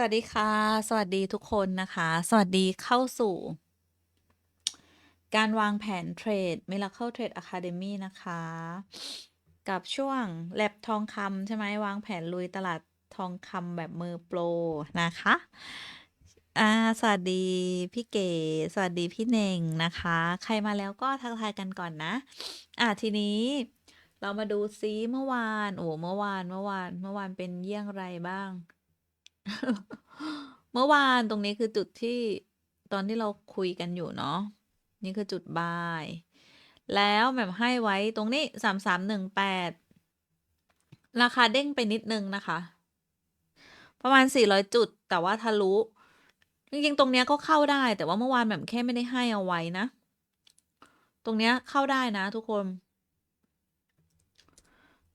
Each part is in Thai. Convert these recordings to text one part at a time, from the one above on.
สวัสดีค่ะ สวัสดีทุกคนนะคะ สวัสดีเข้าสู่ การวางแผนเทรด Miracle Trade Academy นะคะ กับช่วงแลบทองคำใช่ไหมวางแผนลุยตลาดทองคำแบบมือโปรนะคะอ่าสวัสดีพี่เก๋ สวัสดีพี่เน่งนะคะ ใครมาแล้วก็ทักทายกันก่อนนะ อะทีนี้เรามาดูซิเมื่อวาน โอ้เมื่อวานเมื่อวานเมื่อวานเป็นเยี่ยงไรบ้าง เมื่อวานตรงนี้คือจุดที่ตอนที่เราคุยกันอยู่เนาะนี่คือจุดบาย แล้วแบบให้ไว้ตรงนี้สามสามหนึ่งแปดราคาเด้งไปนิดนึงนะคะ ประมาณสี่ร้อยจุด แต่ว่าทะลุจริงๆตรงเนี้ยก็เข้าได้ แต่ว่าเมื่อวานแบบแค่ไม่ได้ให้เอาไว้นะ ตรงเนี้ยเข้าได้นะทุกคน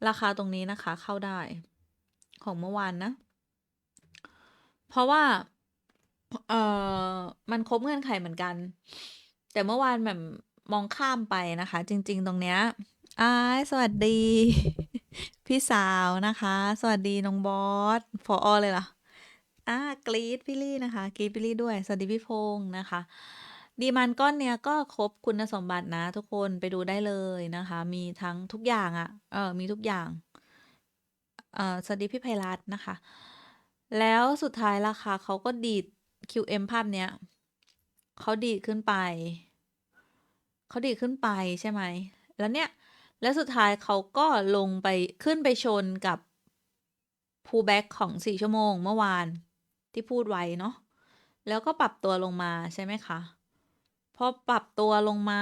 ราคาตรงนี้นะคะเข้าได้ ของเมื่อวานนะ เพราะว่า เอ่อมันครบเงื่อนไขเหมือนกัน แต่เมื่อวานแบบมองข้ามไปนะคะ จริง ๆ ตรงเนี้ยอ้ายสวัสดี พี่สาวนะคะ สวัสดีน้องบอสพออเลยเหรออ่ากรีดพี่ลี่นะคะกรีดพี่ลี่ด้วย สวัสดีพี่พงษ์นะคะ ดีมันก้อนเนี้ยก็ครบคุณสมบัตินะ ทุกคนไปดูได้เลยนะคะ มีทั้งทุกอย่างอะ่ะ เออมีทุกอย่าง เออสวัสดีพี่ไพรัตนะคะ แล้วสุดท้ายราคาเขาก็ดีด QM ภาพเนี้ยเขาดีดขึ้นไป เขาดีดขึ้นไปใช่ไหม แล้วเนี่ย แล้วสุดท้ายเขาก็ลงไปขึ้นไปชนกับ pullback ของ 4 ชั่วโมงเมื่อวานที่พูดไว้เนาะ แล้วก็ปรับตัวลงมาใช่ไหมคะ พอปรับตัวลงมา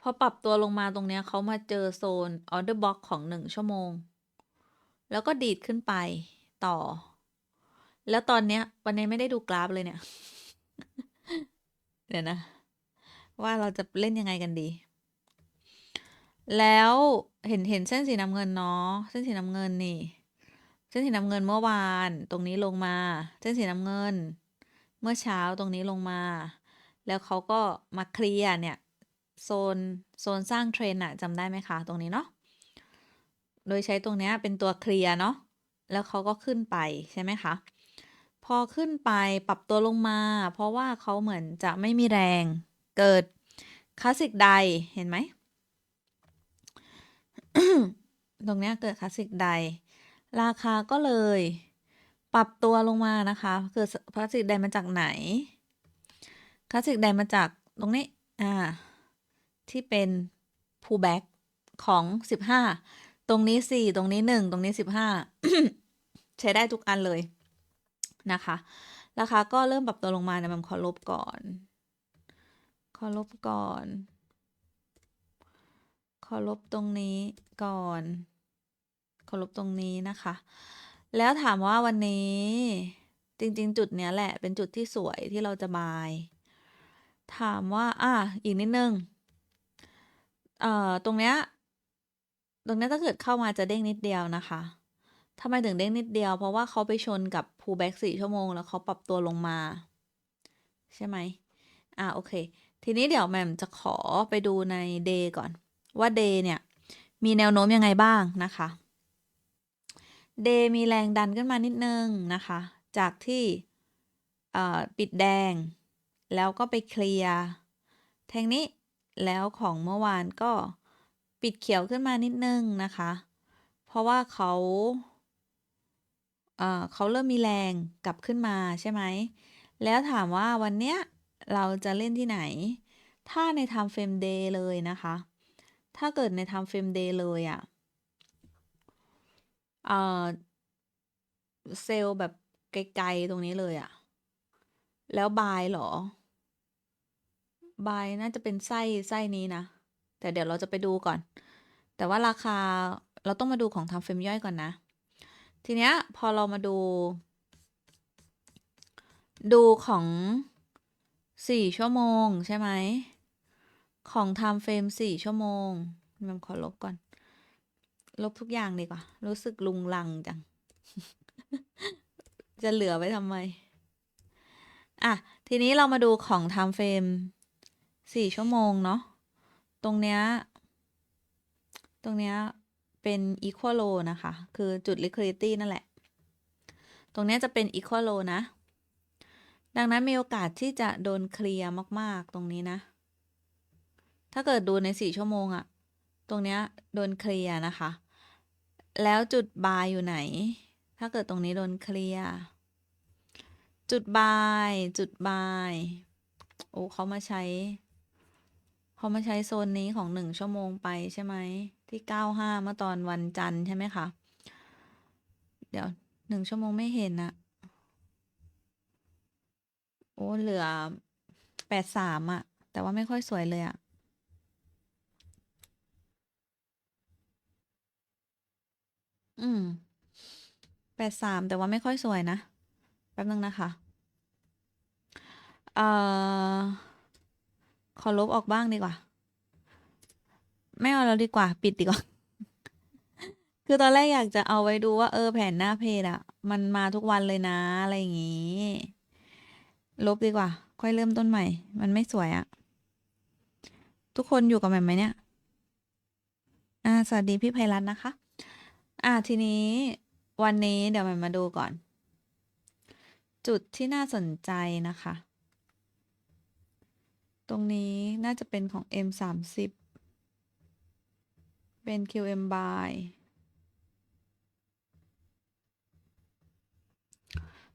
พอปรับตัวลงมาตรงเนี้ยเขามาเจอโซน order box ของ 1 ชั่วโมง แล้วก็ดีดขึ้นไปต่อ แล้วตอนเนี้ย วันนี้ไม่ได้ดูกราฟเลยเนี่ย เดี๋ยวนะ ว่าเราจะเล่นยังไงกันดี แล้วเห็นเห็นเส้นสีน้ำเงินเนาะเส้นสีน้ำเงินนี่ เส้นสีน้ำเงินเมื่อวาน ตรงนี้ลงมา เส้นสีน้ำเงิน เมื่อเช้าตรงนี้ลงมา แล้วเขาก็มาเคลียร์เนี่ยโซนโซนสร้างเทรนอะจำได้ไหมคะ ตรงนี้เนาะ โดยใช้ตรงนี้เป็นตัวเคลียร์เนาะ แล้วเขาก็ขึ้นไปใช่ไหมคะ พอขึ้นไปปรับตัวลงมา เพราะว่าเขาเหมือนจะไม่มีแรง เกิดคลาสสิกไดเห็นไหม ตรงนี้เกิดคลาสสิกไดราคาก็เลย ปรับตัวลงมานะคะ เกิดคลาสสิกไดมาจากไหน คลาสสิกไดมาจากตรงนี้ อ่า ที่เป็น pullback ของ 15 ตรงนี้4ตรงนี้1ตรงนี้15ใช้ได้ทุกอันเลยนะคะ ราคาก็เริ่มปรับตัวลงมานะมันขอลบก่อน ขอลบก่อน ขอลบตรงนี้ก่อน ขอลบตรงนี้นะคะ แล้วถามว่าวันนี้จริง ๆ จุดเนี้ยแหละเป็นจุดที่สวยที่เราจะบาย ถามว่า อะอีกนิดนึง เอ่อ ตรงเนี้ย ตรงนี้ถ้าเกิดเข้ามาจะเด้งนิดเดียวนะคะทำไมถึงเด้งนิดเดียว เพราะว่าเขาไปชนกับ pullback 4ชั่วโมง แล้วเขาปรับตัวลงมา ใช่ไหมอ่าโอเค ทีนี้เดี๋ยวแหม่มจะขอไปดูใน day ก่อน ว่า day เนี่ย มีแนวโน้มยังไงบ้างนะคะ day มีแรงดันขึ้นมานิดนึงนะคะ จากที่ปิดแดง แล้วก็ไปเคลียร์แทงนี้แล้วของเมื่อวานก็ ปิดเขียวขึ้นมานิดนึงนะคะ เพราะว่าเขาเเขาเริ่มมีแรงกลับขึ้นมาใช่ไหม แล้วถามว่าวันเนี้ยเราจะเล่นที่ไหน ถ้าใน time frame day เลยนะคะ ถ้าเกิดใน time frame day เลยอะเอ่อเซลแบบไกลๆตรงนี้เลยอะแล้วบายเหรอบายน่าจะเป็นไส้ไส้นี้นะ แต่เดี๋ยวเราจะไปดูก่อน แต่ว่าราคาเราต้องมาดูของ time frame ย่อยก่อนนะ ทีเนี้ยพอเรามาดู ดูของ 4 ชั่วโมงใช่ไหม ของ time frame 4ชั่วโมงแมันขอลบก่อน ลบทุกอย่างดีกว่า รู้สึกลุงลังจัง จะเหลือไว้ทำไม อะ ทีนี้เรามาดูของ time frame 4ชั่วโมงเนาะ ตรงเนี้ย ตรงเนี้ยเป็น equal low นะคะ คือจุด liquidity นั่นแหละ ตรงเนี้ยจะเป็น equal low นะ ดังนั้นมีโอกาสที่จะโดนเคลียร์มาก ๆ ตรงนี้นะ ถ้าเกิดดูใน 4 ชั่วโมงอะตรงเนี้ยโดนเคลียร์นะคะ แล้วจุดบายอยู่ไหน ถ้าเกิดตรงนี้โดนเคลียร์ จุดบาย จุดบาย โอ้เขามาใช้ เขามาใช้โซนนี้ของหนึ่งชั่วโมงไปใช่ไหมที่เก้าห้าเมื่อตอนวันจันทร์ใช่ไหมคะ เดี๋ยวหนึ่งชั่วโมงไม่เห็นอะโอ้เหลือแปดสามอะแต่ว่าไม่ค่อยสวยเลยอะอืมแปดสามแต่ว่าไม่ค่อยสวยนะ แป๊บนึงนะคะ เอ่อ ขอลบออกบ้างดีกว่า ไม่เอาแล้วดีกว่า ปิดดีกว่า คือตอนแรกอยากจะเอาไว้ดูว่า เออแผนหน้าเพจอะมันมาทุกวันเลยนะ อะไรอย่างงี้ ลบดีกว่า ค่อยเริ่มต้นใหม่ มันไม่สวยอะทุกคนอยู่กับแหม่มไหมเนี่ย อ่า สวัสดีพี่ไพรัตน์นะคะ อ่าทีนี้วันนี้เดี๋ยวแหม่มมาดูก่อน จุดที่น่าสนใจนะคะ ตรงนี้น่าจะเป็นของ M สามสิบเป็น QM by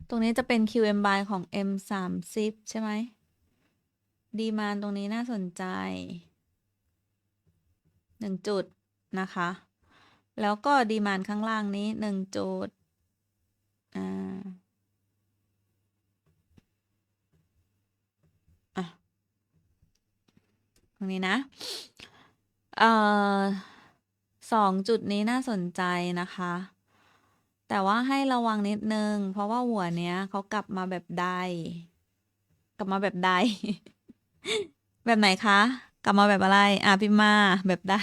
ตรงนี้จะเป็น QM by ของ M สามสิบใช่ไหม ดีมานตรงนี้น่าสนใจหนึ่งจุดนะคะ แล้วก็ดีมานข้างล่างนี้หนึ่งจุด อ่า อะ ตรงนี้นะ เอ่อสองจุดนี้น่าสนใจนะคะ แต่ว่าให้ระวังนิดนึง เพราะว่าหัวเนี้ยเขากลับมาแบบใด กลับมาแบบใด แบบไหนคะ กลับมาแบบอะไร อะพิมมาแบบใด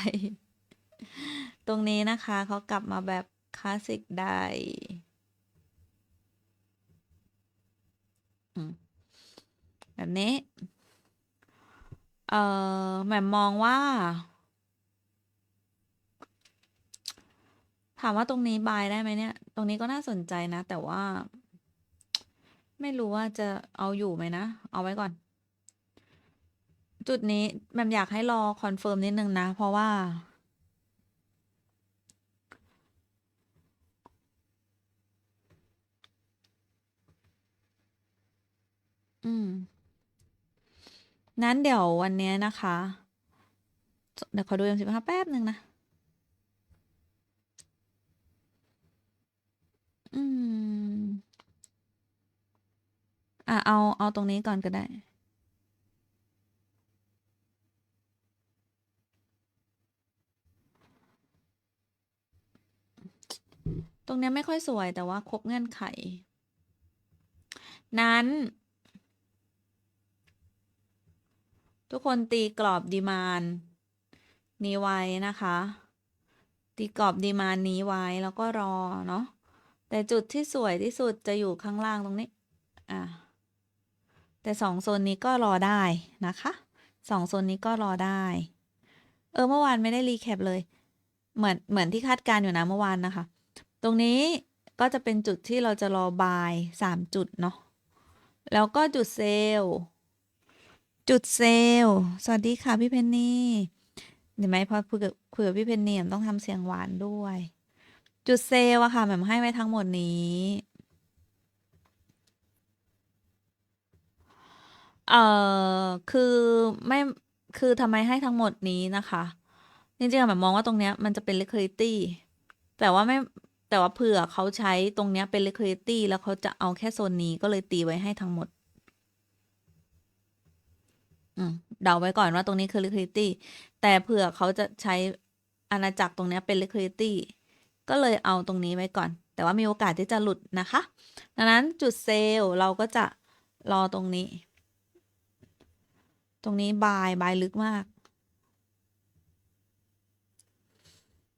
ตรงนี้นะคะเขากลับมาแบบคลาสสิกใดแบบนี้ เอ่อ แหม่มมองว่า ถามว่าตรงนี้บายได้ไหมเนี่ย ตรงนี้ก็น่าสนใจนะ แต่ว่า ไม่รู้ว่าจะเอาอยู่ไหมนะ เอาไว้ก่อน จุดนี้แหม่มอยากให้รอคอนเฟิร์มนิดนึงนะ เพราะว่า อืม นั้นเดี๋ยววันนี้นะคะ เดี๋ยวขอดู M15 แป๊บหนึ่งนะ อืม อะเอา เอาตรงนี้ก่อนก็ได้ตรงนี้ไม่ค่อยสวยแต่ว่าครบเงื่อนไข นั้น ทุกคนตีกรอบดีมานนี้ไว้นะคะ ตีกรอบดีมานนี้ไว้แล้วก็รอเนาะแต่จุดที่สวยที่สุดจะอยู่ข้างล่างตรงนี้ อะ แต่สองโซนนี้ก็รอได้นะคะสองโซนนี้ก็รอได้ เออเมื่อวานไม่ได้รีแคปเลย เหมือนเหมือนที่คาดการณ์อยู่นะเมื่อวานนะคะ ตรงนี้ก็จะเป็นจุดที่เราจะรอบายสามจุดเนาะ แล้วก็จุดเซลล์ จุดเซลล์ สวัสดีค่ะพี่เพนนี่เห็นไหมพอคุยกับคุยกับพี่เพนนี่ต้องทำเสียงหวานด้วย จุดเซลล์อะค่ะแหม่มให้ไว้ทั้งหมดนี้เอ่อคือไม่คือทำไมให้ทั้งหมดนี้นะคะจริงๆแหมมมองว่าตรงเนี้ยมันจะเป็น liquidity แต่ว่าไม่แต่ว่าเผื่อเขาใช้ตรงเนี้ยเป็น liquidity แล้วเขาจะเอาแค่โซนนี้ก็เลยตีไว้ให้ทั้งหมด อืมเดาไว้ก่อนว่าตรงนี้คือ liquidity แต่เผื่อเขาจะใช้อาณาจักรตรงนี้เป็น liquidity ก็เลยเอาตรงนี้ไว้ก่อน แต่ว่ามีโอกาสที่จะหลุดนะคะ ดังนั้นจุดเซลล์เราก็จะรอตรงนี้ ตรงนี้บายบายลึกมาก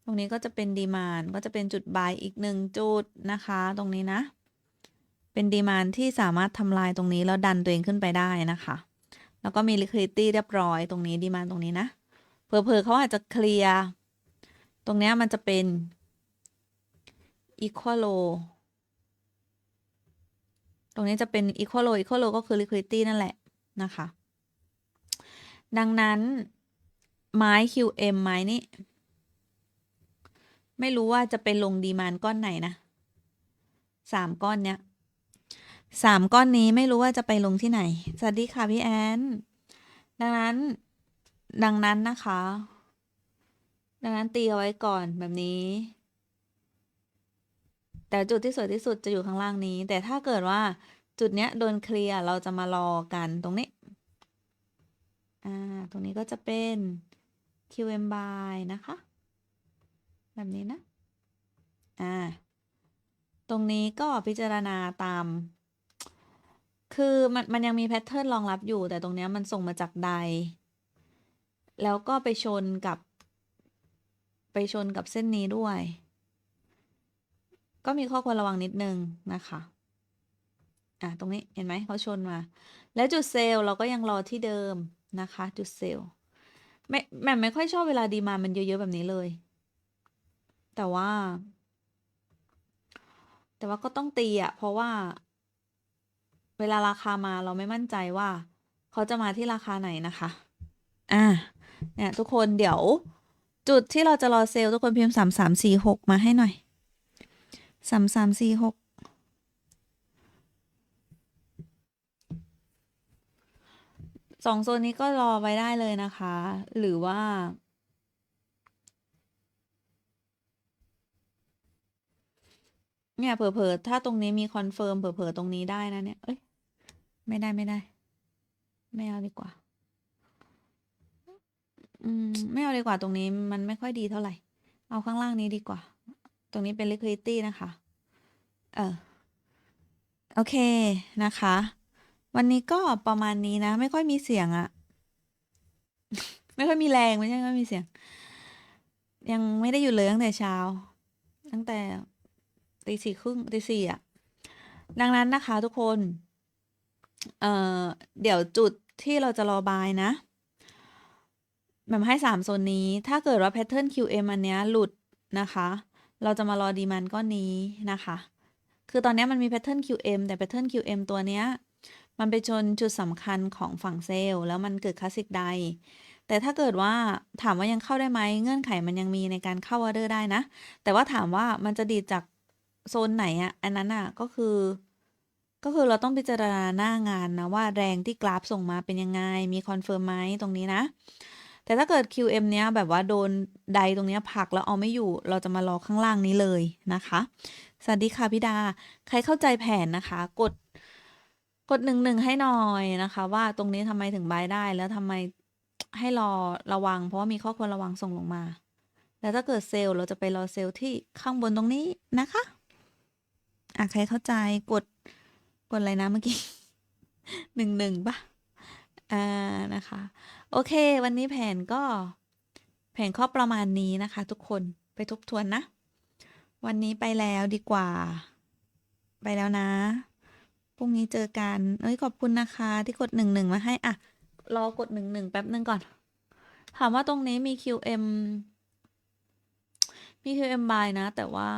ตรงนี้ก็จะเป็นดีมานก็จะเป็นจุดบายอีกหนึ่งจุดนะคะ ตรงนี้นะ เป็นดีมานที่สามารถทำลายตรงนี้แล้วดันตัวเองขึ้นไปได้นะคะ แล้วก็มี liquidity เรียบร้อยตรงนี้ดีมาตรงนี้นะเผลอๆเขาอาจจะเคลียร์ตรงนี้มันจะเป็น equal low ตรงนี้จะเป็น equal low equal low ก็คือ liquidity นั่นแหละนะคะ ดังนั้นไม้ QM ไม้นี้ไม่รู้ว่าจะไปลงดีมานก้อนไหนนะสามก้อนเนี้ย สามก้อนนี้ไม่รู้ว่าจะไปลงที่ไหน สวัสดีค่ะพี่แอน ดังนั้น ดังนั้นนะคะ ดังนั้นตีเอาไว้ก่อนแบบนี้ แต่จุดที่สวยที่สุดจะอยู่ข้างล่างนี้ แต่ถ้าเกิดว่าจุดเนี้ยโดนเคลียร์เราจะมารอกันตรงนี้ อ่า ตรงนี้ก็จะเป็น QM by นะคะ แบบนี้นะ อ่า ตรงนี้ก็พิจารณาตาม คือมันมันยังมีแพทเทิร์นรองรับอยู่ แต่ตรงเนี้ยมันส่งมาจากใด แล้วก็ไปชนกับ ไปชนกับเส้นนี้ด้วย ก็มีข้อควรระวังนิดนึงนะคะ อะตรงนี้เห็นไหมเขาชนมา แล้วจุดเซลล์เราก็ยังรอที่เดิมนะคะ จุดเซลล์ม่แหม่ไม่ค่อยชอบเวลาดีมามันเยอะๆแบบนี้เลย แต่ว่า แต่ว่าก็ต้องตีอะเพราะว่า เวลาราคามาเราไม่มั่นใจว่า เขาจะมาที่ราคาไหนนะคะ อะเนี่ยทุกคนเดี๋ยว จุดที่เราจะรอเซลล์ทุกคนพิมพ์สามสามสี่หกมาให้หน่อยสามสามสี่หกสองโซนนี้ก็รอไว้ได้เลยนะคะ หรือว่า เนี่ยเผลอๆ ถ้าตรงนี้มีคอนเฟิร์มเผลอๆ ตรงนี้ได้นะเนี่ย เอ้ย ไม่ได้ไม่ได้ ไม่เอาดีกว่า อืม ไม่เอาดีกว่าตรงนี้มันไม่ค่อยดีเท่าไหร่ เอาข้างล่างนี้ดีกว่า ตรงนี้เป็น liquidity นะคะ เออ โอเคนะคะ วันนี้ก็ประมาณนี้นะ ไม่ค่อยมีเสียงอะไม่ค่อยมีแรงไม่ใช่ไม่มีเสียง ยังไม่ได้อยู่เลยตั้งแต่เช้า ตั้งแต่ตีสี่ครึ่งตีสี่อะดังนั้นนะคะทุกคน เอ่อเดี๋ยวจุดที่เราจะรอบายนะแบบให้สามโซนนี้ ถ้าเกิดว่าแพทเทิร์น QM อันเนี้ยหลุดนะคะ เราจะมารอดีมันก้อนนี้นะคะ คือตอนนี้มันมีแพทเทิร์น QM แต่แพทเทิร์น QM ตัวเนี้ยมันไปชนจุดสำคัญของฝั่งเซลล์แล้วมันเกิดคลาสสิกไดแต่ถ้าเกิดว่าถามว่ายังเข้าได้ไหมเงื่อนไขมันยังมีในการเข้าออเดอร์ได้นะ แต่ว่าถามว่ามันจะดีจากโซนไหนอะอันนั้นอะก็คือ ก็คือเราต้องพิจารณาหน้างานนะว่าแรงที่กราฟส่งมาเป็นยังไง มีคอนเฟิร์มไหมตรงนี้นะ แต่ถ้าเกิด QM เนี้ยแบบว่าโดนใดตรงเนี้ยผักแล้วเอาไม่อยู่ เราจะมารอข้างล่างนี้เลยนะคะ สวัสดีค่ะพี่ดา ใครเข้าใจแผนนะคะ กด กดหนึ่งหนึ่งให้หน่อยนะคะ ว่าตรงนี้ทำไมถึงบายได้แล้วทำไมให้รอระวัง เพราะว่ามีข้อควรระวังส่งลงมา แล้วถ้าเกิดเซลล์เราจะไปรอเซลล์ที่ข้างบนตรงนี้นะคะอะใครเข้าใจกด กดอะไรนะเมื่อกี้หนึ่งหนึ่งปะอ่านะคะ โอเค วันนี้แผนก็ แผนข้อประมาณนี้นะคะ ทุกคนไปทบทวนนะ วันนี้ไปแล้วดีกว่า ไปแล้วนะพรุ่งนี้เจอกันเอ้ยขอบคุณนะคะ ที่กดหนึ่งหนึ่งมาให้อะรอกดหนึ่งหนึ่งแป๊บหนึ่งก่อน ถามว่าตรงนี้มี QM มี QM by นะ แต่ว่า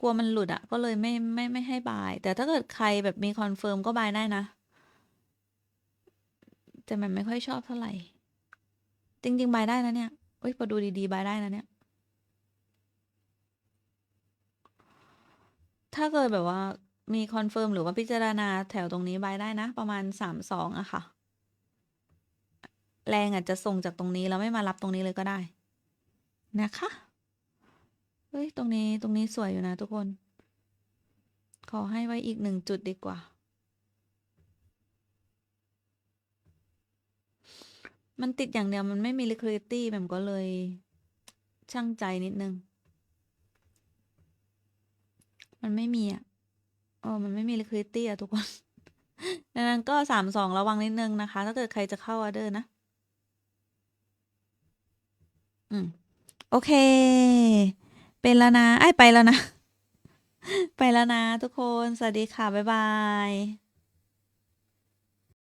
กลัวมันหลุดอะก็เลยไม่ไม่ไม่ให้บาย แต่ถ้าเกิดใครแบบมีคอนเฟิร์มก็บายได้นะ แต่มันไม่ค่อยชอบเท่าไหร่ จริง ๆ บายได้นะเนี่ยเอ้ยพอดูดีๆบายได้นะเนี่ย ถ้าเกิดแบบว่ามีคอนเฟิร์มหรือว่าพิจารณาแถวตรงนี้บายได้นะ ประมาณสามสองอะค่ะ แรงอาจจะส่งจากตรงนี้แล้วไม่มารับตรงนี้เลยก็ได้นะคะ ฮ้ย ตรงนี้ตรงนี้สวยอยู่นะทุกคน ขอให้ไว้อีกหนึ่งจุดดีกว่า มันติดอย่างเดียวมันไม่มี liquidity แบบก็เลย ช่างใจนิดนึง มันไม่มีอะเออมันไม่มี liquidity อะทุกคนดังนั้นก็สามสองระวังนิดนึงนะคะ ถ้าเกิดใครจะเข้าออเดอร์นะ อืม โอเค เป็นแล้วนะไอ้ไปแล้วนะ ไปแล้วนะทุกคน สวัสดีค่ะ บ๊ายบาย